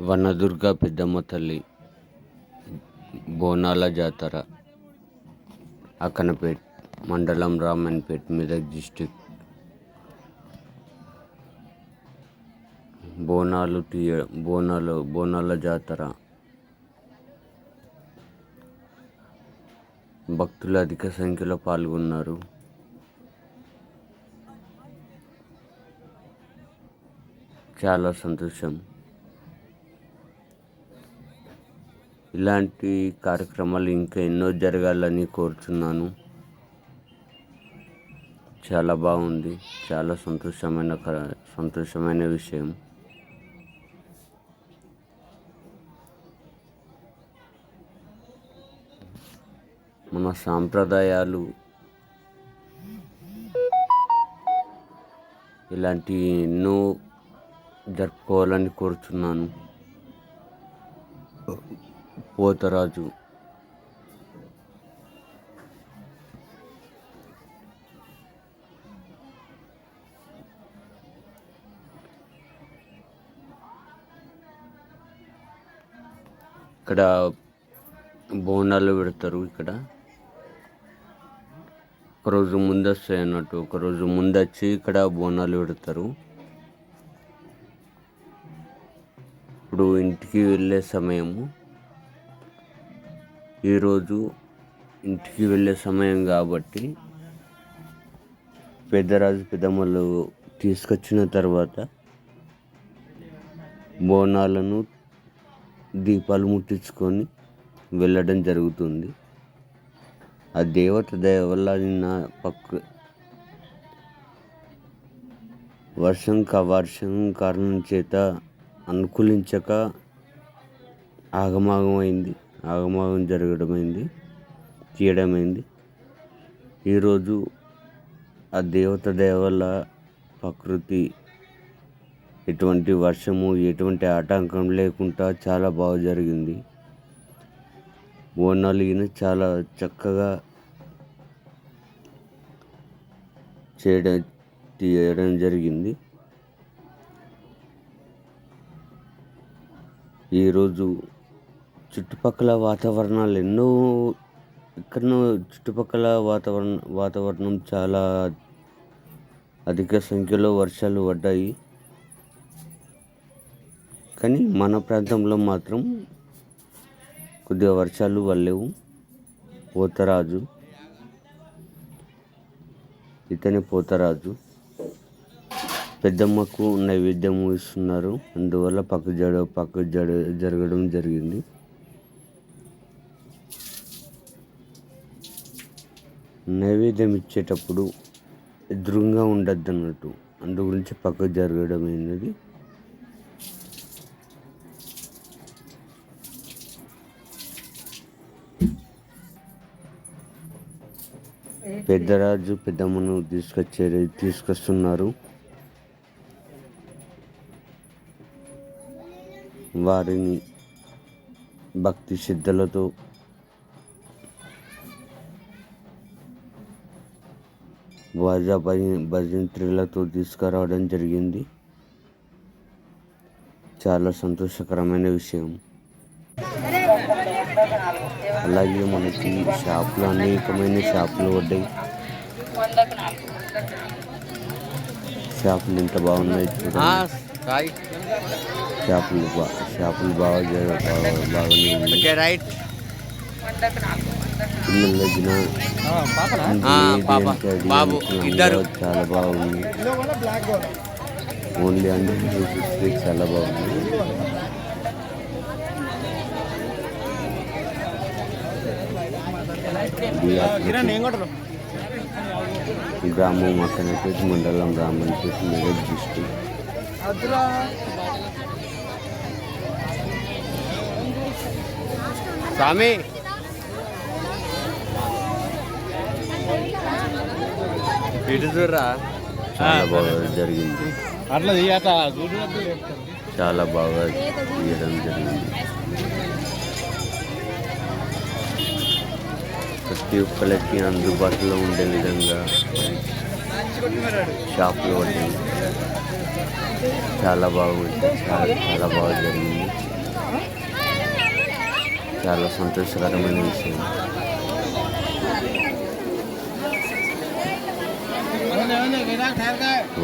వనదుర్గ పెద్దమ్మ తల్లి బోనాల జాతర అక్కనపేట్ మండలం రామన్పేట్ మెదక్ డిస్టిక్ బోనాలు తీయ బోనాలు బోనాల జాతర. భక్తులు అధిక సంఖ్యలో పాల్గొన్నారు. చాలా సంతోషం. ఇలాంటి కార్యక్రమాలు ఇంకా ఎన్నో జరగాలని కోరుచున్నాను. చాలా బాగుంది. చాలా సంతోషమైన క- సంతోషమైన విషయం. మన సాంప్రదాయాలు ఇలాంటి ఎన్నో జరుపుకోవాలని కోరుచున్నాను. పోతరాజు. ఇక్కడ బోనాలు పెడతారు ఇక్కడ. ఒకరోజు ముందు వస్తాయి అన్నట్టు ఒకరోజు ముందు వచ్చి ఇక్కడ బోనాలు పెడతారు. ఇప్పుడు ఇంటికి వెళ్ళే సమయము. ఈరోజు ఇంటికి వెళ్ళే సమయం కాబట్టి పెద్దరాజు పెద్దమ్మలు తీసుకొచ్చిన తర్వాత బోనాలను దీపాలు ముట్టించుకొని వెళ్ళడం జరుగుతుంది. ఆ దేవత దయ వల్ల నిన్న పక్క వర్షం కా వర్షం కారణం చేత అనుకూలించక ఆగమాగమైంది. ఆగమాగం జరగడమైంది తీయడమైంది ఈరోజు ఆ దేవత దయ వల్ల ప్రకృతి ఎటువంటి వర్షము ఎటువంటి ఆటంకం లేకుండా చాలా బాగా జరిగింది. బోనాలు ఈయన చాలా చక్కగా చేయడం తీయడం జరిగింది. ఈరోజు చుట్టుపక్కల వాతావరణాలు ఎన్నో ఎక్కడనో చుట్టుపక్కల వాతావరణం వాతావరణం చాలా అధిక సంఖ్యలో వర్షాలు పడ్డాయి. కానీ మన ప్రాంతంలో మాత్రం కొద్దిగా వర్షాలు పడలేవు. పోతరాజు. ఇతని పోతరాజు. పెద్దమ్మకు నైవేద్యం ఇస్తున్నారు. అందువల్ల పక్క జడ పక్క జడ జరగడం జరిగింది. నైవేద్యం ఇచ్చేటప్పుడు ఎదురుగా ఉండద్దు అన్నట్టు అందు గురించి పక్క జరగడం అయినది పెద్దరాజు పెద్దమ్మను తీసుకొచ్చే తీసుకొస్తున్నారు. వారిని భక్తి సిద్ధలతో వాజా భజ భజంత్రులతో తీసుకురావడం జరిగింది. చాలా సంతోషకరమైన విషయం. అలాగే మనకి షాపులు అనేకమైన షాపులు పడ్డాయి షాపులు ఎంత బాగున్నాయి షాపులు షాపులు బాగా బాగా బాగానే ఉన్నాయి బాబు, ఇద్దరు. చాలా బాగుంది. ఓన్లీ హండ్రెడ్ రూపీస్ చాలా బాగుంది. ఆకృతి. గ్రామం మక్కనపేట మండలం రామన్పేట మెదక్ డిస్టిక్ స్వామి ఇటు చూడరా? చాలా బాగా జరిగింది. అట్లా చాలా బాగా తీయడం జరిగింది. ప్రతి ఒక్కరికి అందుబాటులో ఉండే విధంగా షాపులు పడ్డాయి చాలా బాగుంది చాలా చాలా బాగా జరిగింది. చాలా సంతోషకరమైన విషయం.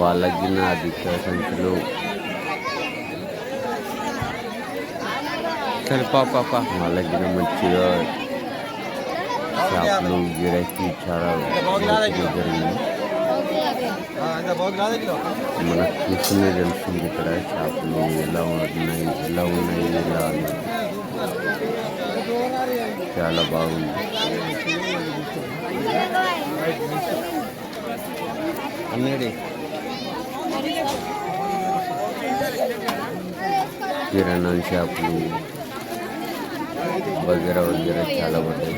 వాళ్ళకి నా అధిక సంఖ్యలో సరే పాప పాప వాళ్ళకి మంచిగా షాపులు గిరాకీ చాలా జరిగింది. మనకు చూస్తూనే తెలుస్తుంది ఇక్కడ. షాపులు ఎలా ఉన్నాయి ఎలా ఉన్నాయి ఎలా చాలా బాగుంది. అన్నిటి కిరాణా షాపులు వగేరా వగేరా చాలా పడ్డాయి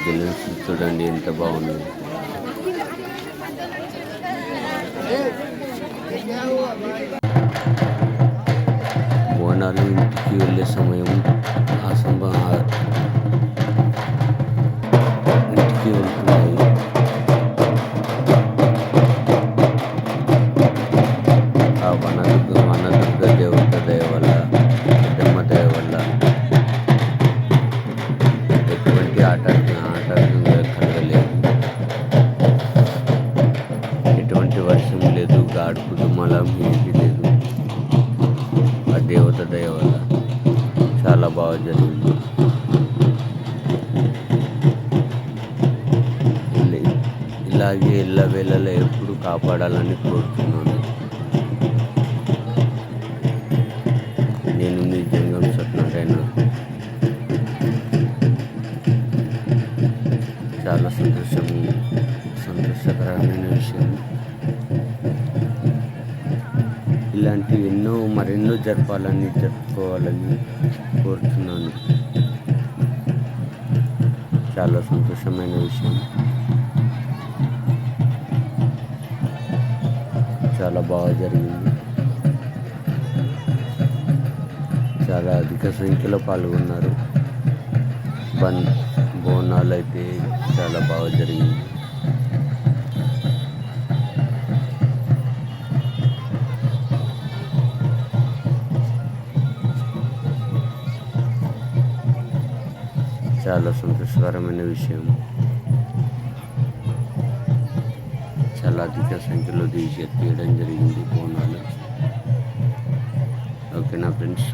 బెలూన్స్ చూడండి ఎంత బాగుంది వెళ్ళే సమయం ఆ బాగా జరిగింది ఇలాగే ఇళ్ళ వేళలో ఎప్పుడు కాపాడాలని కోరుతున్నాను. మరెన్నో జరపాలని జరుపుకోవాలని కోరుతున్నాను చాలా సంతోషమైన విషయం. చాలా బాగా జరిగింది. చాలా అధిక సంఖ్యలో పాల్గొన్నారు. బన్ బోనాలు అయితే చాలా బాగా జరిగింది. చాలా సంతోషకరమైన విషయం. చాలా అధిక సంఖ్యలో తీసి తీయడం జరిగింది బోనాలు ఓకేనా ఫ్రెండ్స్.